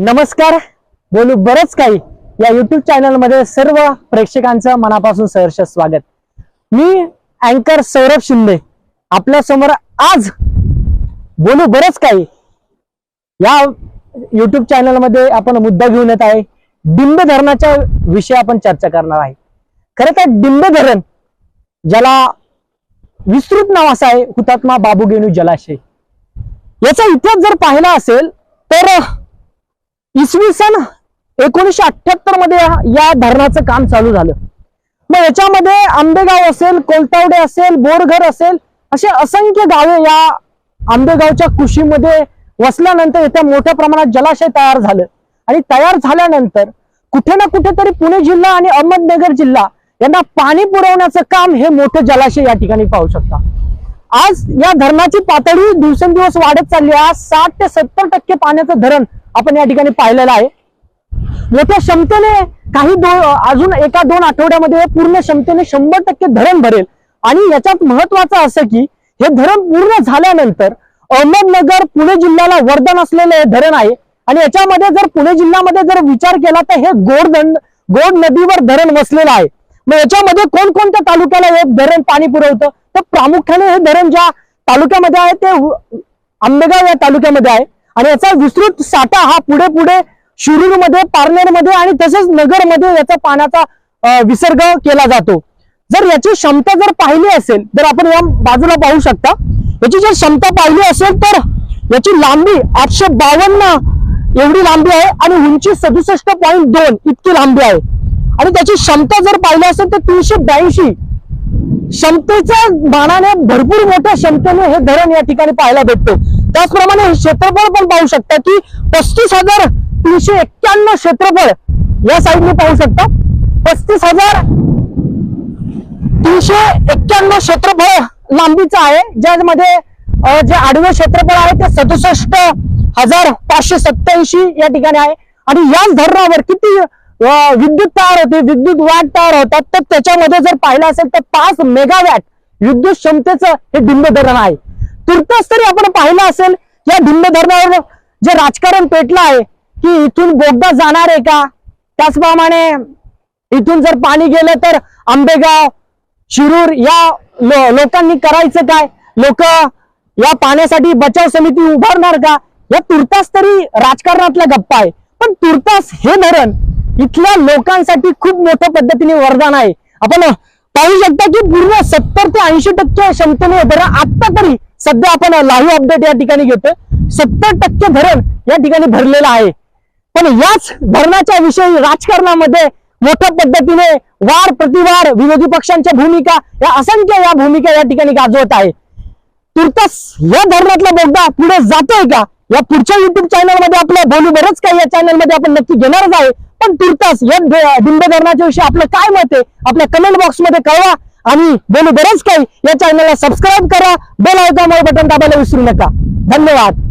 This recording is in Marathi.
नमस्कार. बोलू बरंच काही. या युट्यूब चॅनलमध्ये सर्व प्रेक्षकांचं मनापासून सहर्ष स्वागत. मी अँकर सौरभ शिंदे. आपल्यासमोर आज बोलू बरंच काही. या युट्यूब चॅनलमध्ये आपण मुद्दा घेऊन येत आहे. डिंब धरणाच्या विषयी आपण चर्चा करणार आहे. खरं तर डिंब धरण ज्याला विस्तृत नाव असं आहे हुतात्मा बाबू गेणू जलाशय. याचा इतिहास जर पाहिला असेल तर इसवी सन एकोणीसशे अठ्याहत्तरमध्ये या- धरणाचं काम चालू झालं. मग याच्यामध्ये आंबेगाव असेल कोलतावडे असेल बोरघर असेल असे असंख्य गावे या आंबेगावच्या कुशीमध्ये वसल्यानंतर इथे मोठ्या प्रमाणात जलाशय तयार झालं. आणि तयार झाल्यानंतर कुठे ना कुठेतरी पुणे जिल्हा आणि अहमदनगर जिल्हा यांना पाणी पुरवण्याचं काम हे मोठं जलाशय या ठिकाणी पाहू शकता. आज या धरणाची पातळी दिवसेंदिवस वाढत चालली आहे. आज साठ ते सत्तर टक्के पाण्याचं धरण आपण या ठिकाणी पाहिलेलं आहे. मोठ्या क्षमतेने काही दो अजून एका दोन आठवड्यामध्ये पूर्ण क्षमतेने शंभर टक्के धरण भरेल. आणि याच्यात महत्वाचं असं की हे धरण पूर्ण झाल्यानंतर अहमदनगर पुणे जिल्ह्याला वरदान असलेलं हे धरण आहे. आणि याच्यामध्ये जर पुणे जिल्ह्यामध्ये जर विचार केला तर हे गोड गोड नदीवर धरण वसलेलं आहे. मग याच्यामध्ये कोणकोणत्या तालुक्याला हे धरण पाणी पुरवतं? तर प्रामुख्याने हे धरण ज्या तालुक्यामध्ये आहे ते आंबेगाव या तालुक्यामध्ये आहे. आणि याचा विस्तृत साठा हा पुढे पुढे शिरूरमध्ये पारनेरमध्ये आणि तसेच नगरमध्ये याचा पाण्याचा विसर्ग केला जातो. जर याची क्षमता जर पाहिली असेल तर आपण या बाजूला पाहू शकता. याची जर क्षमता पाहिली असेल तर याची लांबी आठशे बावन्न एवढी लांबी आहे आणि उंची सदुसष्ट पॉईंट दोन इतकी लांबी आहे. आणि त्याची क्षमता जर पाहिली असेल तर तीनशे ब्याऐंशी क्षमतेच्या मानाने भरपूर मोठ्या क्षमतेने हे धरण या ठिकाणी पाहायला भेटतो त्याचप्रमाणे हे क्षेत्रफळ पण पाहू शकता की पस्तीस हजार तीनशे एक्क्याण्णव क्षेत्रफळ या साईडने पाहू शकता. पस्तीस हजार तीनशे एक्क्याण्णव क्षेत्रफळ लांबीचं आहे. ज्यामध्ये जे आडवे क्षेत्रफळ आहे ते सदुसष्ट हजार पाचशे सत्याऐंशी या ठिकाणी आहे. आणि याच धरणावर किती विद्युत तयार होते विद्युत वॅट तयार होतात तर त्याच्यामध्ये जर पाहिलं असेल तर पाच मेगावॅट विद्युत क्षमतेचं हे डिंब धरण आहे. तुर्तास तरी आपण पाहिलं असेल या डिंब धरणावर जे राजकारण पेटलं आहे की इथून बोगदा जाणार आहे का? त्याचप्रमाणे इथून जर पाणी गेलं तर आंबेगाव शिरूर या लो- लोकांनी करायचं काय? लोक या पाण्यासाठी बचाव समिती उभारणार का? या तुर्तास तरी राजकारणातला गप्पा आहे. पण तुर्तास हे धरण इथल्या लोकांसाठी खूप मोठ्या पद्धतीने वरदान आहे. आपण पाहू शकता की पूर्ण सत्तर ते ऐंशी टक्के क्षमतेने धरण आता तरी सध्या आपण लाईव्ह अपडेट या ठिकाणी घेतोय. सत्तर टक्के धरण या ठिकाणी भरलेलं आहे. पण याच धरणाच्या विषयी राजकारणामध्ये मोठ्या पद्धतीने वार प्रतिवार विरोधी पक्षांच्या भूमिका या असंख्य या भूमिका या ठिकाणी गाजवत आहे. तुर्तास या धरणातला बोगदा पुढे जातोय का? या पुढच्या युट्यूब चॅनलमध्ये आपल्या आपलं बोलू बरंच काही या चॅनलमध्ये आपण नक्की घेणारच आहे. पण तुर्तास या ध- धरणाच्या विषयी आपलं काय मत आहे आपल्या कमेंट बॉक्समध्ये कळवा आणि बोलू बरंच काही. या चॅनलला सबस्क्राईब करा बेल आयकॉन बटन दाबायला विसरू नका. धन्यवाद.